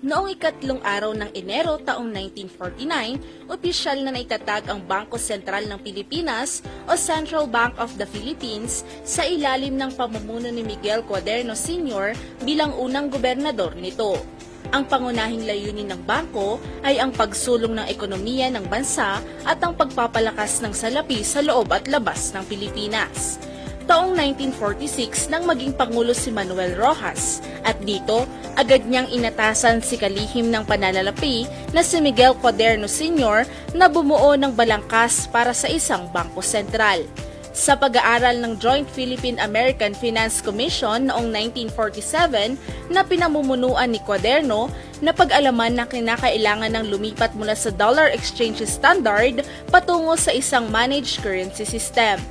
Noong ikatlong araw ng Enero taong 1949, opisyal na naitatag ang Bangko Sentral ng Pilipinas o Central Bank of the Philippines sa ilalim ng pamumuno ni Miguel Cuaderno Sr. bilang unang gobernador nito. Ang pangunahing layunin ng bangko ay ang pagsulong ng ekonomiya ng bansa at ang pagpapalakas ng salapi sa loob at labas ng Pilipinas taong 1946 nang maging Pangulo si Manuel Rojas at dito agad niyang inatasan si kalihim ng pananalapi na si Miguel Cuaderno Sr. na bumuo ng balangkas para sa isang bangko sentral. Sa pag-aaral ng Joint Philippine-American Finance Commission noong 1947 na pinamumunuan ni Cuaderno na pag-alaman na kinakailangan ng lumipat mula sa dollar exchange standard patungo sa isang managed currency system.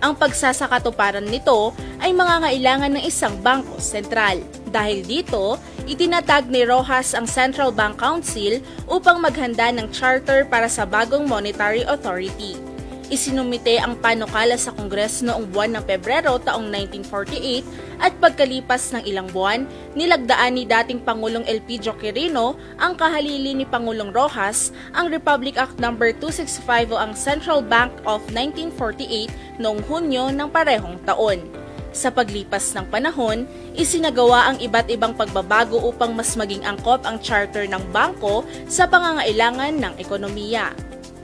Ang pagsasakatuparan nito ay mangangailangan ng isang bangko sentral. Dahil dito, itinatag ni Rojas ang Central Bank Council upang maghanda ng charter para sa bagong monetary authority. Isinumite ang panukala sa Kongreso noong buwan ng Pebrero taong 1948 at pagkalipas ng ilang buwan, nilagdaan ni dating Pangulong Elpidio Quirino ang kahalili ni Pangulong Rojas ang Republic Act No. 265 o ang Central Bank of 1948 noong Hunyo ng parehong taon. Sa paglipas ng panahon, isinagawa ang iba't ibang pagbabago upang mas maging angkop ang charter ng bangko sa pangangailangan ng ekonomiya.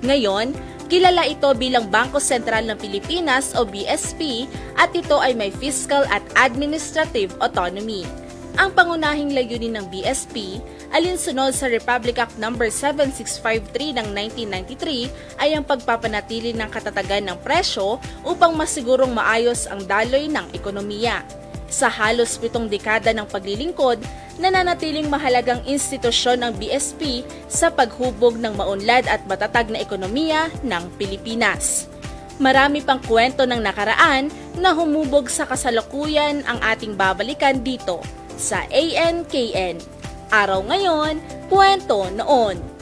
Ngayon, kilala ito bilang Bangko Sentral ng Pilipinas o BSP at ito ay may fiscal at administrative autonomy. Ang pangunahing layunin ng BSP, alinsunod sa Republic Act No. 7653 ng 1993, ay ang pagpapanatili ng katatagan ng presyo upang masigurong maayos ang daloy ng ekonomiya. Sa halos pitong dekada ng paglilingkod, nananatiling mahalagang institusyon ang BSP sa paghubog ng maunlad at matatag na ekonomiya ng Pilipinas. Marami pang kwento ng nakaraan na humubog sa kasalukuyan ang ating babalikan dito sa ANKN. Araw ngayon, kwento noon.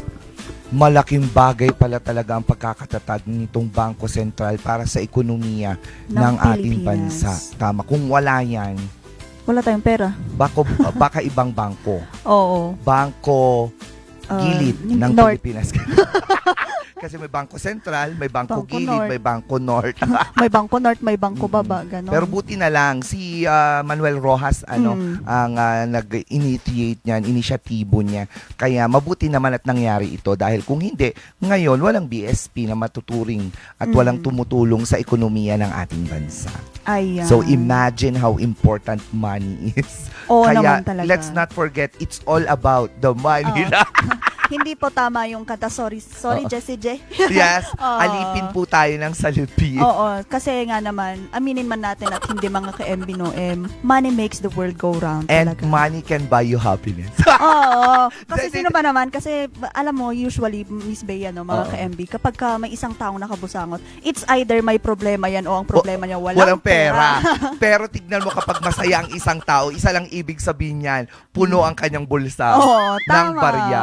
malaking bagay pala talaga ang pagkakatatag nitong Bangko Sentral para sa ekonomiya ng, Ng ating bansa. Tama. Kung wala yan, Wala tayong pera. bako, baka ibang bangko. Oo. Bangko Ah, gilid ng North. Pilipinas. Kasi may Bangko Sentral, may Bangko, Bangko Gilid, North. may Bangko North. may bangko north, may bangko baba, gano'n. Pero buti na lang si ah, Manuel Rojas ano Mm. ang ah, nag-initiate niyan, inisyatibo niya. Kaya mabuti naman at nangyari ito dahil kung hindi, ngayon walang BSP na matuturing at Mm. walang tumutulong sa ekonomiya ng ating bansa. Ayan. So imagine how important money is. Oo Kaya naman talaga. let's not forget it's all about the money. Oo. Hindi po tama yung kanta, sorry, sorry Oo. Jessie J. yes, Oo. alipin po tayo ng salapi. Oo, kasi nga naman, aminin man natin at hindi mga ka-MB no, eh, money makes the world go round And talaga. money can buy you happiness. Oo. Kasi sino ba naman? Kasi alam mo, usually, Miss Bea, no, mga Oo. ka-MB, kapag ka may isang taong nakabusangot, it's either may problema yan o ang problema niya walang, Walang pera. Pero tignan mo kapag masaya ang isang tao, isa lang ibig sabihin niyan, puno ang kanyang bulsa Oo, ng tama. barya.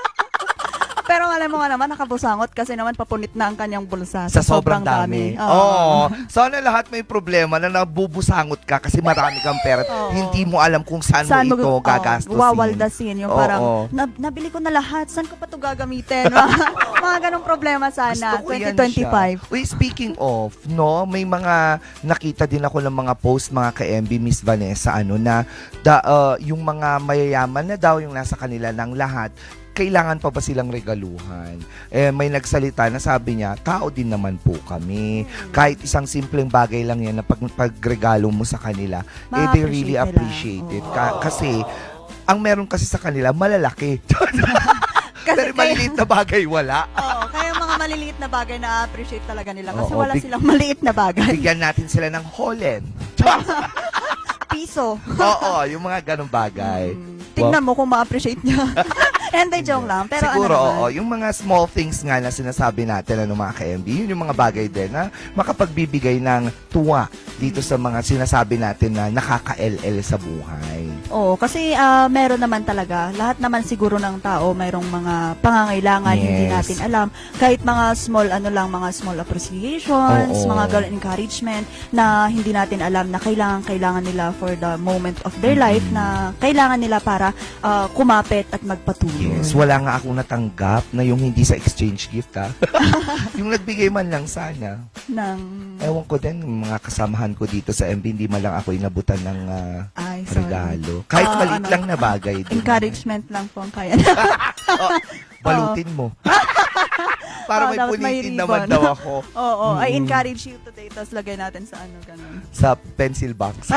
Pero alam mo nga naman, nakabusangot kasi naman papunit na ang kanyang bulsa Sa sobrang dami. Oo. Sana lahat may problema na nabubusangot ka kasi marami kang pera. Oo. Hindi mo alam kung saan, mo ito oh, gagastusin. wawaldasin. Yung Oo. parang, "Nab- nabili ko na lahat, saan ko pa ito gagamitin? mga, mga ganong problema sana. Gusto ko yan 2025. siya. Uy, speaking of, no, may mga nakita din ako ng mga post mga ka-MB Miss Vanessa ano na da, uh, yung mga mayayaman na daw yung nasa kanila ng lahat kailangan pa ba silang regaluhan? Eh, may nagsalita na sabi niya, tao din naman po kami. Kahit isang simpleng bagay lang yan na pag, pagregalo mo sa kanila, eh, they really Ma-appreciate appreciate nila. it. Oo. Ka- kasi, ang meron kasi sa kanila, malalaki. Kasi Pero maliliit na bagay, wala. Oo, kaya mga maliliit na bagay na appreciate talaga nila kasi Oo, wala big- silang maliit na bagay. Bigyan natin sila ng holen. Piso. Oo, yung mga ganong bagay. Mm, tingnan mo kung ma-appreciate niya. Hindi, joke lang. Pero Siguro, ano oo. Yung mga small things nga na sinasabi natin ano, mga ka-MB, yun yung mga bagay din na makapagbibigay ng tuwa dito sa mga sinasabi natin na nakaka-LL sa buhay. Oo, kasi ah, meron naman talaga. Lahat naman siguro ng tao mayroong mga pangangailangan hindi Yes. natin alam. Kahit mga small ano lang, mga small appreciations, Oo. mga girl encouragement na hindi natin alam na kailangan kailangan nila for the moment of their life na kailangan nila para ah, kumapit at magpatuloy. Yes, wala nga akong natanggap na yung hindi sa exchange gift ha. yung nagbigay man lang sana. ng Ewan ko din, yung mga kasamahan ko dito sa MB, hindi man lang ako inabutan ng ah, ay, sorry. regalo. Kahit Ah, maliit ano, lang na bagay. din. Encouragement lang po ang kaya. Oh, balutin mo. Para Oh, may dapat may pulitin naman ribbon. daw ako Oo, I Mm. encourage you today. Tapos lagay natin sa ano, ganun. sa pencil box.